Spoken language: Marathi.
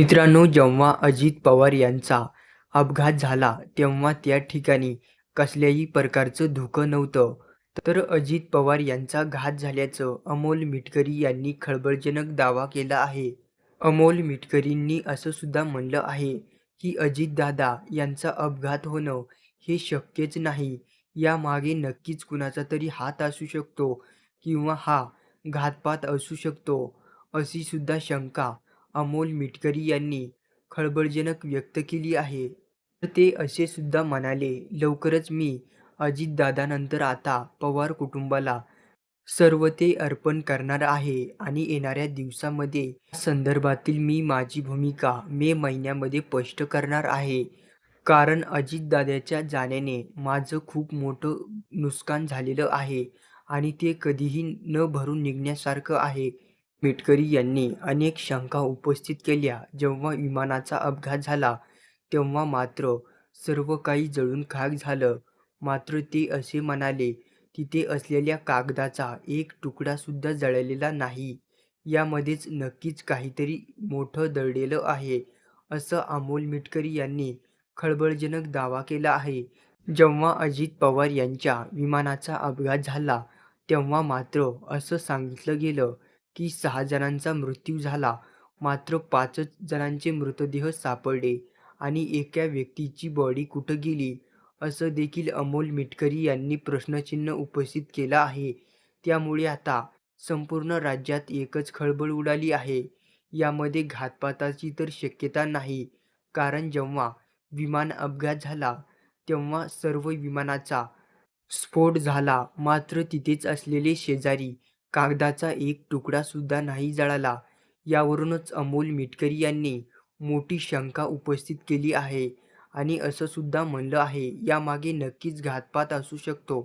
मित्रांनो जेव्हा अजित पवार यांचा अपघात झाला तेव्हा त्या ठिकाणी कसल्याही प्रकारचं धुकं नव्हतं. तर अजित पवार यांचा घात झाल्याचं अमोल मिटकरी यांनी खळबळजनक दावा केला आहे. अमोल मिटकरींनी असं सुद्धा म्हणलं आहे की अजितदादा यांचा अपघात होणं हे शक्यच नाही. यामागे नक्कीच कुणाचा तरी हात असू शकतो किंवा हा घातपात असू शकतो अशी सुद्धा शंका अमोल मिटकरी यांनी खळबळजनक व्यक्त केली आहे. तर ते असे सुद्धा म्हणाले लवकरच मी अजितदादानंतर आता पवार कुटुंबाला सर्व ते अर्पण करणार आहे आणि येणाऱ्या दिवसामध्ये संदर्भातील मी माझी भूमिका मे महिन्यामध्ये स्पष्ट करणार आहे. कारण अजितदादाच्या जाण्याने माझं खूप मोठं नुकसान झालेलं आहे आणि ते कधीही न भरून निघण्यासारखं आहे. मिटकरी यांनी अनेक शंका उपस्थित केल्या. जेव्हा विमानाचा अपघात झाला तेव्हा मात्र सर्व काही जळून खाक झालं. मात्र ते असे म्हणाले तिथे असलेल्या कागदाचा एक तुकडासुद्धा जळलेला नाही. यामध्येच नक्कीच काहीतरी मोठं दडलेलं आहे असं अमोल मिटकरी यांनी खळबळजनक दावा केला आहे. जेव्हा अजित पवार यांच्या विमानाचा अपघात झाला तेव्हा मात्र असं सांगितलं गेलं की सहा जणांचा मृत्यू झाला. मात्र पाचच जणांचे मृतदेह सापडले आणि एका व्यक्तीची बॉडी कुठं गेली? असं देखील अमोल मिटकरी यांनी प्रश्नचिन्ह उपस्थित केलं आहे. त्यामुळे आता संपूर्ण राज्यात एकच खळबळ उडाली आहे. यामध्ये घातपाताची तर शक्यता नाही. कारण जेव्हा विमान अपघात झाला तेव्हा सर्व विमानाचा स्फोट झाला. मात्र तिथेच असलेले शेजारी कागदाचा एक तुकडासुद्धा नाही जळाला. यावरूनच अमोल मिटकरी यांनी मोठी शंका उपस्थित केली आहे आणि असंसुद्धा म्हणलं आहे यामागे नक्कीच घातपात असू शकतो.